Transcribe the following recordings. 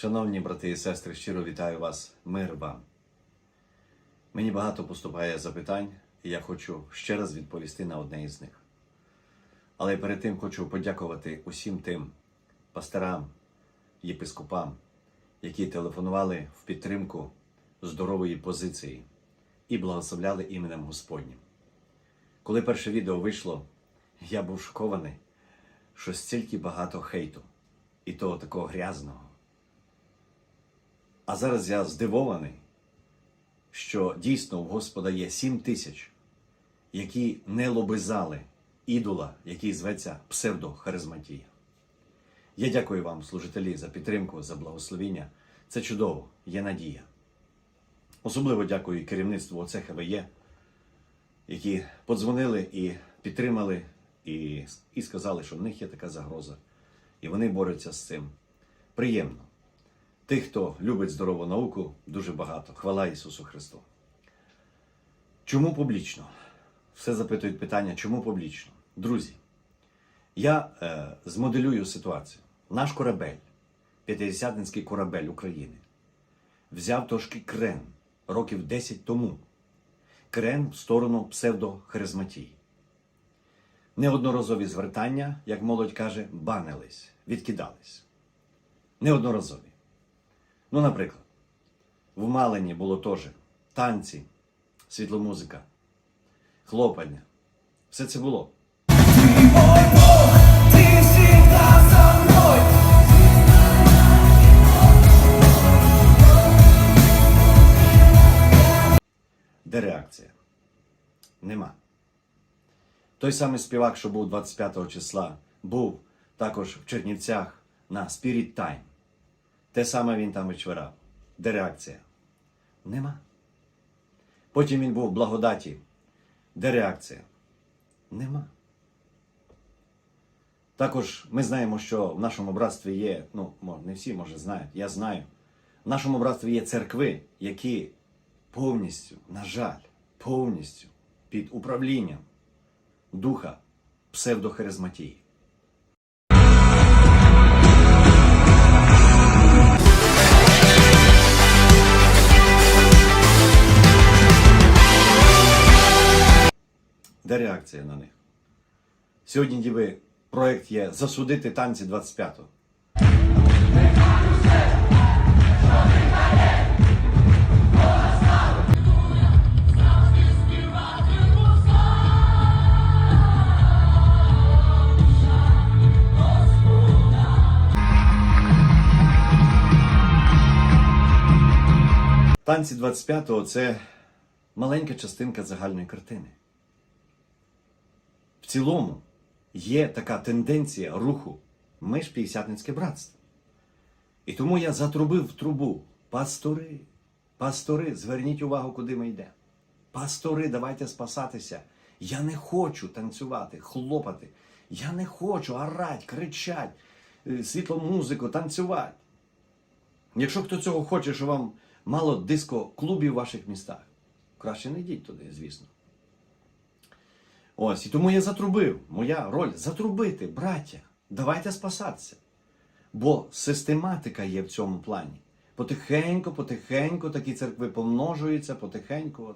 Шановні брати і сестри, щиро вітаю вас, мир вам. Мені багато поступає запитань, і я хочу ще раз відповісти на одне із них. Але перед тим хочу подякувати усім тим пасторам, єпископам, які телефонували в підтримку здорової позиції і благословляли іменем Господнім. Коли перше відео вийшло, я був шокований, що стільки багато хейту, і того такого грязного. А зараз я здивований, що дійсно в Господа є сім тисяч, які не лобизали ідола, який зветься псевдохаризматія. Я дякую вам, служителі, за підтримку, за благословіння. Це чудово, є надія. Особливо дякую керівництву ОЦХВЄ, які подзвонили і підтримали, і, і сказали, що в них є така загроза, і вони борються з цим. Приємно. Тих, хто любить здорову науку, дуже багато. Хвала Ісусу Христу. Чому публічно? Все запитують питання, чому публічно? Друзі, я е, змоделюю ситуацію. Наш корабель, п'ятидесятницький корабель України, взяв трошки крен років 10 тому. Крен в сторону псевдохаризматії. Неодноразові звертання, як молодь каже, банились, відкидались. Неодноразові. Ну, наприклад, в Малині було теж танці, світломузика, хлопання. Все це було. Де реакція? Нема. Той самий співак, що був 25 числа, був також в Чернівцях на Spirit Time. Те саме він там вичвирав. Де реакція? Нема. Потім він був в благодаті. Де реакція? Нема. Також ми знаємо, що в нашому братстві є, ну, не всі, може, знають, я знаю. В нашому братстві є церкви, які повністю, на жаль, повністю під управлінням духа псевдохаризматії. Де реакція на них? Сьогодні ніби проєкт є засудити танці 25-го. Танці 25-го це маленька частинка загальної картини. Цілому є така тенденція руху. Ми ж п'ятдесятницьке братство. І тому я затрубив трубу. Пастори, пастори, зверніть увагу, куди ми йдемо. Пастори, давайте спасатися. Я не хочу танцювати, хлопати. Я не хочу орать, кричать, е, світло музику, танцювати. Якщо хто цього хоче, що вам мало диско-клубів в ваших містах, краще не йдіть туди, звісно. Ось, і тому я затрубив. Моя роль затрубити, браття. Давайте спасатися. Бо систематика є в цьому плані. Потихеньку, потихеньку такі церкви помножуються, потихеньку.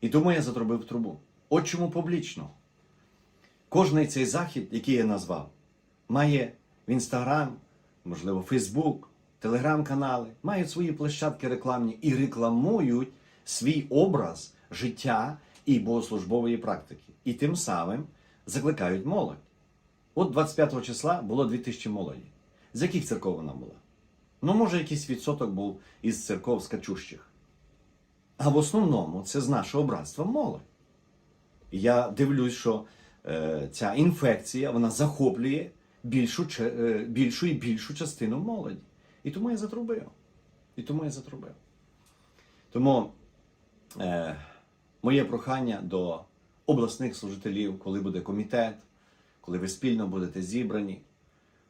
І тому я затрубив трубу. От чому публічно. Кожний цей захід, який я назвав, має в Інстаграм, можливо, Фейсбук, телеграм-канали, мають свої площадки рекламні і рекламують свій образ життя і богослужбової практики. І тим самим закликають молодь. От 25 числа було 2000 молоді. З яких церков вона була? Ну, може, якийсь відсоток був із церков скачущих. А в основному це з нашого братства молодь. Я дивлюсь, що е, ця інфекція вона захоплює більшу, е, більшу і більшу частину молоді. І тому я затрубив. І тому я затрубив. Тому е, моє прохання до обласних служителів, коли буде комітет, коли ви спільно будете зібрані.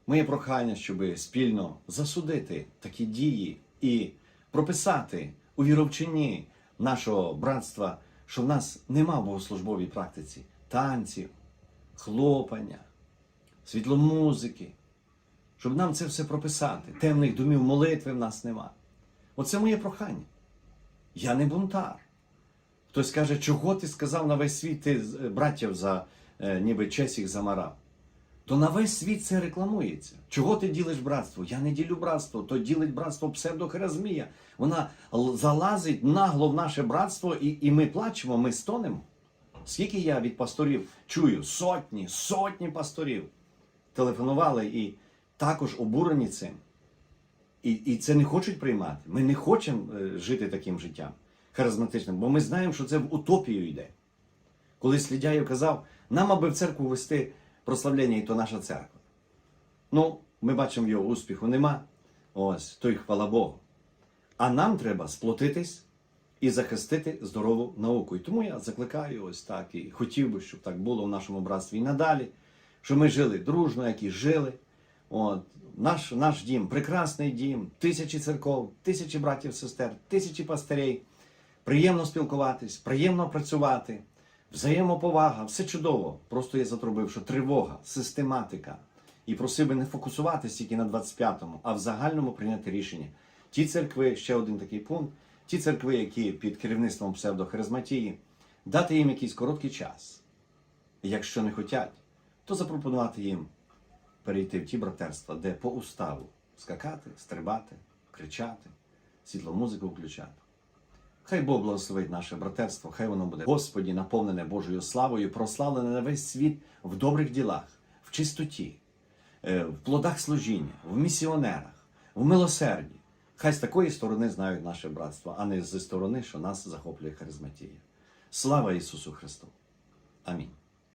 Моє прохання, щоб спільно засудити такі дії і прописати у віровчині нашого братства, що в нас нема в богослужбовій практиці танців, хлопання, світломузики, щоб нам це все прописати. Темних домів молитви в нас нема. Оце моє прохання. Я не бунтар. Хтось каже, чого ти сказав на весь світ, ти е, братів за е, ніби честь їх замарав. То на весь світ це рекламується. Чого ти ділиш братство? Я не ділю братство, то ділить братство псевдохерезмія. Вона залазить нагло в наше братство, і, і ми плачемо, ми стонемо. Скільки я від пасторів чую, сотні, сотні пасторів телефонували і також обурені цим. І, і це не хочуть приймати. Ми не хочемо е, жити таким життям харизматичним, бо ми знаємо, що це в утопію йде. Коли Слідяєв казав, нам аби в церкву вести прославлення, і то наша церква. Ну, ми бачимо його успіху нема. Ось, то й хвала Богу. А нам треба сплотитись і захистити здорову науку. І тому я закликаю ось так і хотів би, щоб так було в нашому братстві і надалі, щоб ми жили дружно, як і жили. От, наш, наш дім, прекрасний дім, тисячі церков, тисячі братів, сестер, тисячі пастирей. Приємно спілкуватись, приємно працювати, взаємоповага, все чудово. Просто я затрубив, що тривога, систематика. І просив би не фокусуватися тільки на 25-му, а в загальному прийняти рішення. Ті церкви, ще один такий пункт, ті церкви, які під керівництвом псевдохаризматії, дати їм якийсь короткий час. Якщо не хочуть, то запропонувати їм перейти в ті братерства, де по уставу скакати, стрибати, кричати, світло музику включати. Хай Бог благословить наше братерство, хай воно буде Господі наповнене Божою славою, прославлене на весь світ в добрих ділах, в чистоті, е, в плодах служіння, в місіонерах, в милосерді. Хай з такої сторони знають наше братство, а не зі сторони, що нас захоплює харизматія. Слава Ісусу Христу! Амінь.